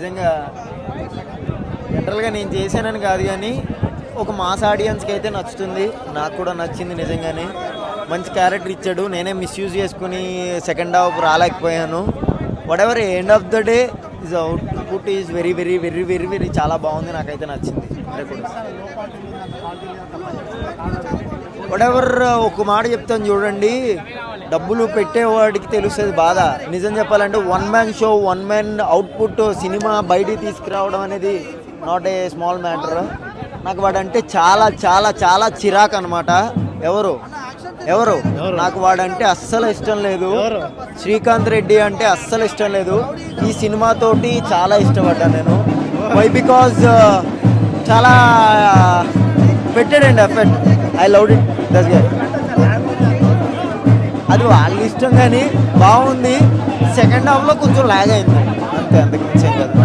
నిజంగా జనరల్గా నేను చేశానని కాదు కానీ ఒక మాస్ ఆడియన్స్కి అయితే నచ్చుతుంది. నాకు కూడా నచ్చింది నిజంగానే. మంచి క్యారెక్టర్ ఇచ్చాడు. నేనే మిస్యూజ్ చేసుకుని second half రాలేకపోయాను. Whatever end of the day is output is very very very very very చాలా బాగుంది. నాకైతే నచ్చింది. వాట్ ఎవర్ ఒక మాట చెప్తాను చూడండి. డబ్బులు పెట్టేవాడికి తెలుస్తుంది బాధ. నిజం చెప్పాలంటే one man show one man output cinema బయటికి తీసుకురావడం అనేది నాట్ ఏ స్మాల్ మ్యాటర్ నాకు వాడంటే చాలా చాలా చాలా చిరాకు అనమాట ఎవరు? ఎవరు? నాకు వాడంటే అస్సలు ఇష్టం లేదు. శ్రీకాంత్ రెడ్డి అంటే అస్సలు ఇష్టం లేదు. ఈ సినిమాతోటి చాలా ఇష్టపడ్డాను నేను. వై బికాజ్ చాలా పెట్టాడండి effect I love it this guy అది వాళ్ళ ఇష్టం కానీ బాగుంది. సెకండ్ హాఫ్లో కొంచెం లాగ్ అయింది. అంతే అంతకు మించి కాదు